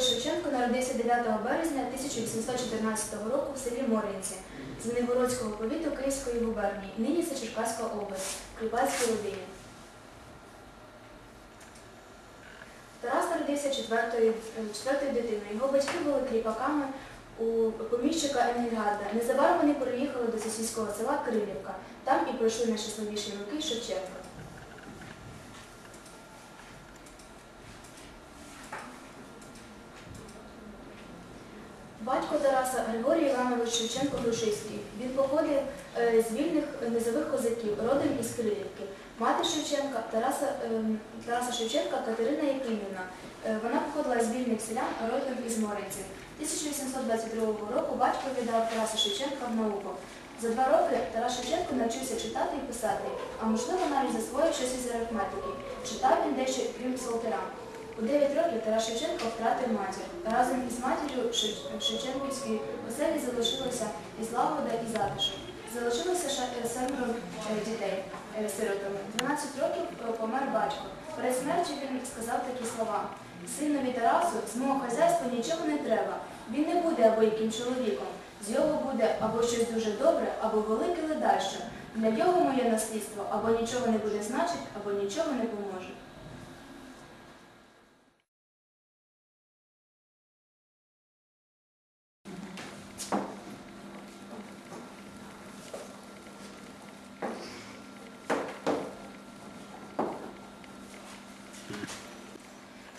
Григорович Шевченко народився 9 березня 1814 року в селі Моринці Звенигородського повіту Київської губернії. Нині це Черкаська область, Кріпацькій родині. Тарас народився четвертою, четвертою дитиною. Його батьки були кріпаками у поміщика Енгельгарда. Незабаром вони переїхали до сусідського села Кирилівка. Там і пройшли найщасливіші роки Шевченка. Батько Тараса Григорій Іванович Шевченко Грушиський. Він походив е, з вільних низових козаків, родом із Кирилівки. Мати Шевченка Тараса, ем, Тараса Шевченка Катерина Якимівна. Е, Вона походила з вільних селян, родом із Моринців. 1822 року батько віддав Тараса Шевченка в науку. За два роки Тарас Шевченко навчився читати і писати, а можливо навіть засвоїв щось із арифметики. Читав він дещо крім псалтира. У 9 років Тарас Шевченко втратив матір. Разом із матір'ю Шевченківській оселі залишилося і злагода, і затишок. Залишилося е, семеро е, дітей е, сиротами. 12 років помер батько. Перед смертю він сказав такі слова. Синові Тарасу з мого хазяйства нічого не треба. Він не буде або яким чоловіком. З його буде або щось дуже добре, або велике ледаща. Для його моє наслідство або нічого не буде значить, або нічого не поможе.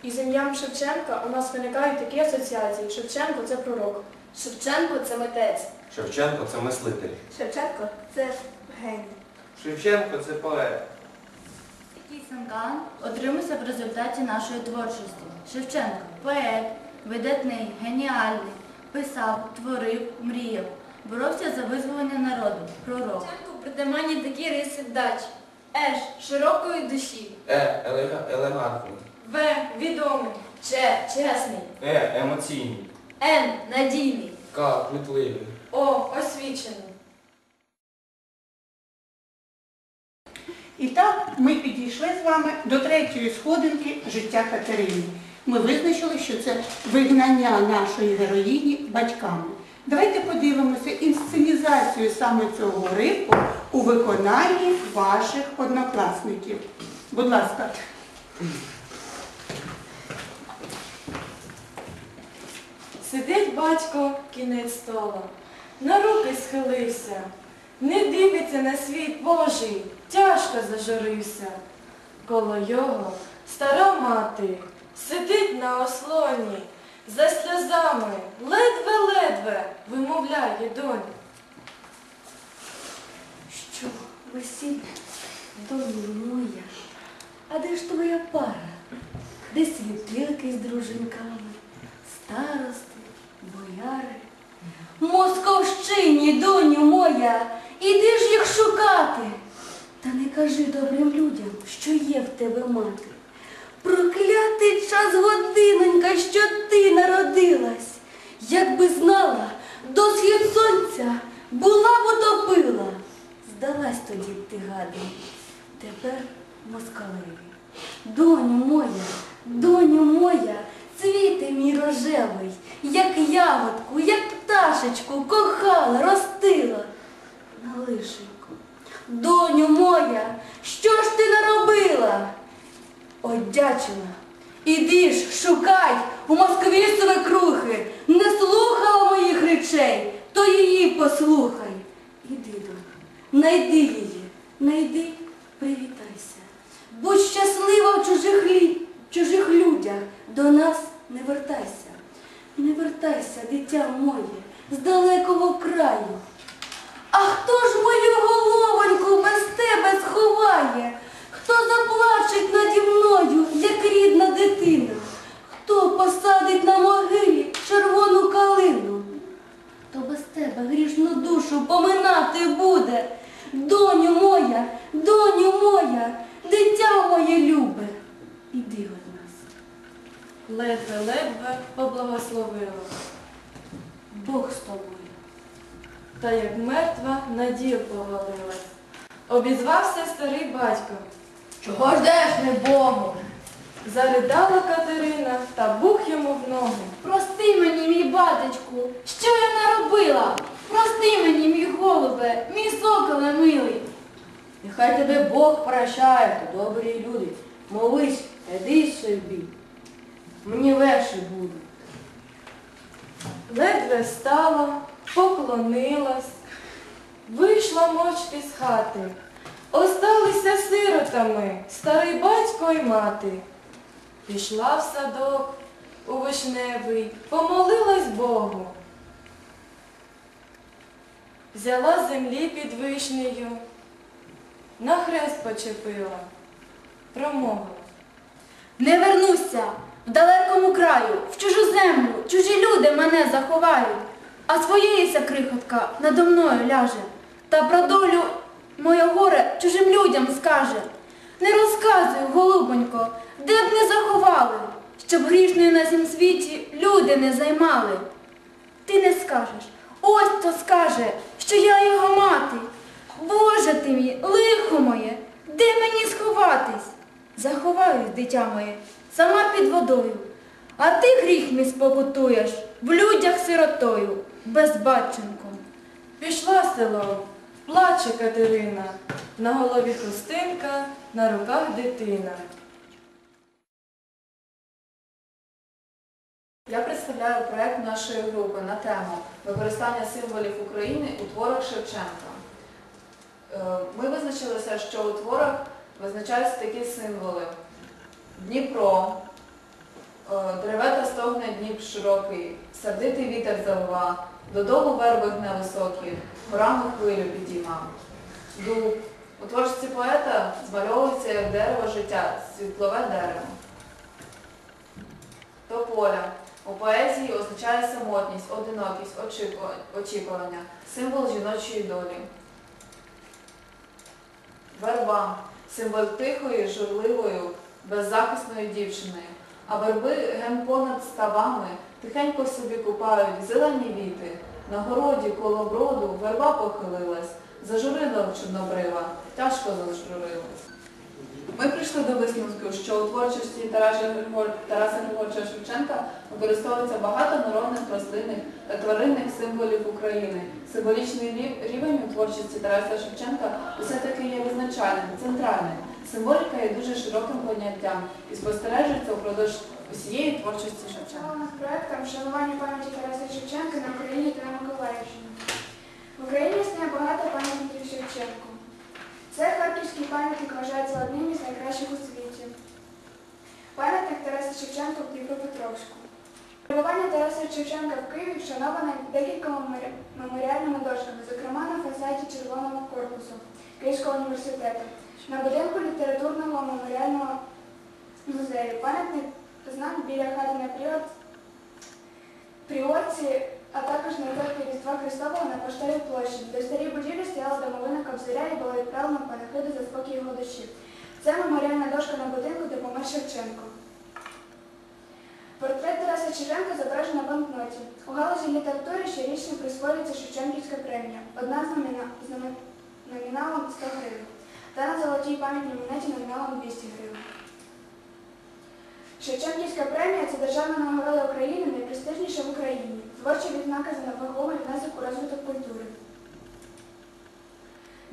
Із ім'ям Шевченка у нас виникають такі асоціації. Шевченко це пророк. Шевченко це митець. Шевченко це мислитель. Шевченко це геній. Шевченко це поет. Такий санкан отримався в результаті нашої творчості. Шевченко поет, видатний, геніальний, писав, творив, мріяв, боровся за визволення народу, пророк. Шевченко притаманні такі риси вдачі. Еш широкої душі. Е. Елега, елегантний. В відомий. Ч чесний. Е. Емоційний. Н надійний. К. Кмітливий. О освічений. І так ми підійшли з вами до третьої сходинки життя Катерини. Ми визначили, що це вигнання нашої героїні батьками. Давайте подивимося інсценізацію саме цього уривку у виконанні ваших однокласників. Будь ласка. Сидить батько кінець стола, на руки схилився, не дивиться на світ Божий, тяжко зажурився. Коло його стара мати сидить на ослоні, за сльозами ледве-ледве вимовляє донь. Що, весілля, доню моя, а де ж твоя пара? Де світилки з дружинками, старости, бояри? Московщині, доню моя, іди ж їх шукати. Та не кажи добрим людям, що є в тебе мати. Проклятий час годинонька, що ти народилась. Якби знала, до схід сонця була б утопила. Здалась тоді ти гадом, тепер москалеві. Доню моя, доню моя, цвіти мій рожевий, як ягодку, як пташечку кохала, ростила на лишеньку. Доню моя, що ж ти наробила? Одячила. Іди ж, шукай у Москві свекрухи, не слухала моїх речей, то її послухай. Іди, доню, найди її, найди, привітайся. Будь щаслива в чужих, лі... чужих людях, до нас не вертайся. Не вертайся, дитя моє, з далекого краю. А хто ж мою головоньку без тебе сховає? Хто заплачеть наді мною, як рідна дитина? Хто посадить на могилі червону калину? Хто без тебе грішну душу поминати буде? Доню моя, доню моя, дитя моє любе, іди від нас. Ледве-ледве поблагословила. Бог з тобою. Та як мертва надія повалилась. Обізвався старий батько. Чого ждеш не Богу? Заридала Катерина та бух йому в ногу. Прости мені, мій батечку, що я наробила? Прости мені, мій голубе, мій соколе милий. Нехай тебе Бог прощає, то добрі люди. Молись, іди собі. Мені легше буде. Ледве стала, поклонилась, вийшла мовчки з хати. Осталися сиротами старий батько й мати. Пішла в садок у вишневий, помолилась Богу. Взяла землі під вишнею, на хрест почепила, промовила. Не вернуся в далекому краю, в чужу землю, чужі люди мене заховають, а своєїся крихотка надо мною ляже, та про долю моє горе чужим людям скаже. Не розказуй, голубонько, де б не заховали, щоб грішною на цім світі люди не займали. Ти не скажеш, ось то скаже, що я його мати. Боже ти мій, лихо моє, де мені сховатись? Заховаюсь, дитя моє, сама під водою. А ти гріх мій спокутуєш в людях сиротою, безбатченком. Пішла селом, плаче Катерина, на голові хустинка, на руках дитина. Я представляю проект нашої групи на тему використання символів України у творах Шевченка. Е, Ми визначилися, що у творах визначаються такі символи. Дніпро, е, деревета стогне Дніп широкий, сердитий вітер завива, додому верби гне високі, хвилю підійма. Дуб. У творчості поета змальовується як дерево життя, світлове дерево. Тополя. У поезії означає самотність, одинокість, очікування, символ жіночої долі. Верба символ тихої, журливої, беззахисної дівчини. А верби ген понад ставами тихенько собі купають зелені віти. На городі коло броду верба похилилась, зажурила в чорнобрива, тяжко зажурилась. Ми прийшли до висновку, що у творчості Тараса Григор- Шевченка використовується багато народних рослинних та тваринних символів України. Символічний рівень у творчості Тараса Шевченка все-таки є визначальним, центральним. Символіка є дуже широким поняттям і спостережується впродовж усієї творчості Шевченка. Проектом вшанування пам'яті Тараса Шевченка на Україні та на Миколаївщині. В Україні існує багато пам'ятників Шевченку. Це харківський пам'ятник вважається одним із найкращих у світі. Пам'ятник Тараса Шевченка в Дніпропетровську. Перебування Тараса Шевченка в Києві вшановане декількома меморіальними дошками, зокрема на фасаді Червоного корпусу Київського університету, на будинку літературного меморіального музею. Пам'ятник знак біля хати на Пріор- Пріорці, а також на церкві Різдва Христового на Поштовій площі. До старій будівлі стояла домовина Кобзаря і була відправлена панахиду за спокій його душі. Це меморіальна дошка на будинку, де помер Шевченко. Портрет Тараса Шевченка зображено на банкноті. У галузі літератури щорічно присвоюється Шевченківська премія. Одна з, номіна... з номі- номіналом 100 гривень. Та на золотій пам'ятній монеті номіналом 200 гривень. Шевченківська премія це державна нагорода України, найпрестижніша в Україні. Творча відзнака за ваговий внесок у розвиток культури.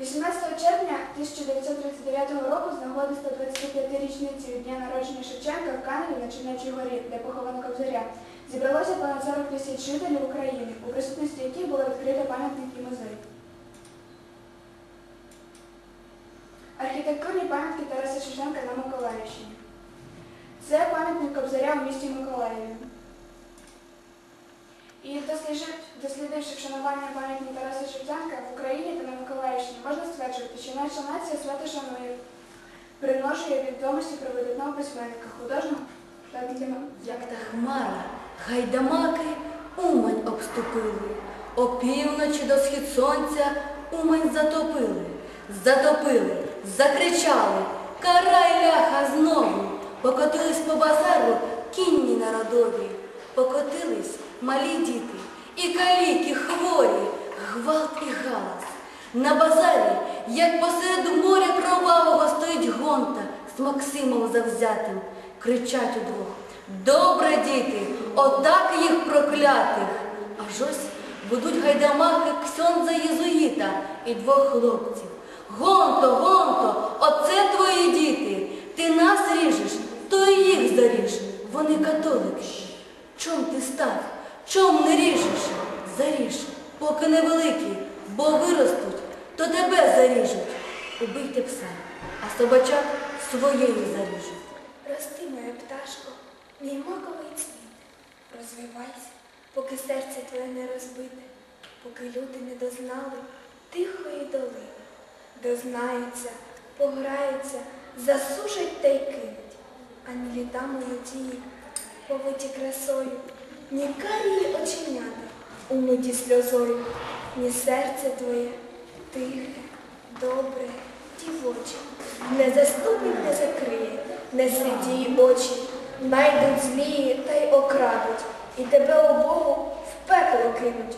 18 червня 1939 року з нагоди 125-річниці від дня народження Шевченка в Каневі на Чернечій горі, де поховано Кобзаря, зібралося понад 40 тисяч жителів України, у присутності яких було відкрито пам'ятник і музей. Шевченка на Миколаївщині. Це пам'ятник Кобзаря в місті Миколаєві. І дослідивши вшанування пам'ятника Тараса Шевченка в Україні та на Миколаївщині, можна стверджувати, що наша нація свято шанує, примножує відомості про видатного письменника, художника та діма- Як та хмара, гайдамаки Умань обступили, опівночі до схід сонця Умань затопили, затопили, закричали, карай ляха знову, покотились по базару кінні народові, покотились малі діти, і каліки хворі, гвалт і галас. На базарі, як посеред моря кровавого стоїть гонта з Максимом завзятим, кричать удвох. Добре, діти, отак їх проклятих. Аж ось ведуть гайдамаки ксьондза єзуїта і двох хлопців. Гонто, гонто, Ти нас ріжеш, то і їх заріж. Вони католики. Чом ти став? Чом не ріжеш? Заріж, поки невеликі, бо виростуть, то тебе заріжуть. Убийте пса, а собачак своєю заріжуть. Рости, моя пташко, мій маковий цвіт. Розвивайся, поки серце твоє не розбите, поки люди не дознали тихої долини. Дознаються, пограються, засушать та й кинуть. А ні літа молодії, повиті красою, ні карії оченята, умиті сльозою, ні серце твоє тихе, добре, дівоче, не заступить, не закриє, не святі очі, найдуть злії та й окрадуть, і тебе обогу в пекло кинуть,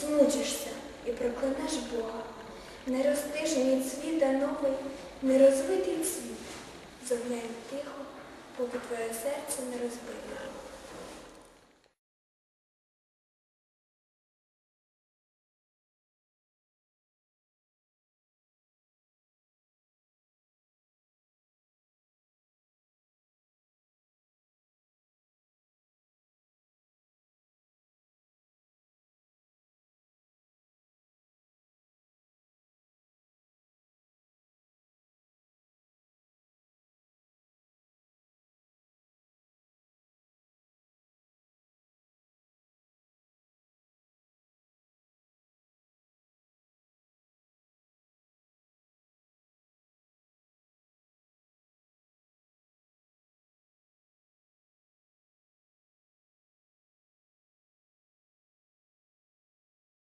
змучишся і проклянеш Бога. Не ростиш ні цвіта новий, не розвитий цвіт, зогняє тихо, поки твоє серце не розбите.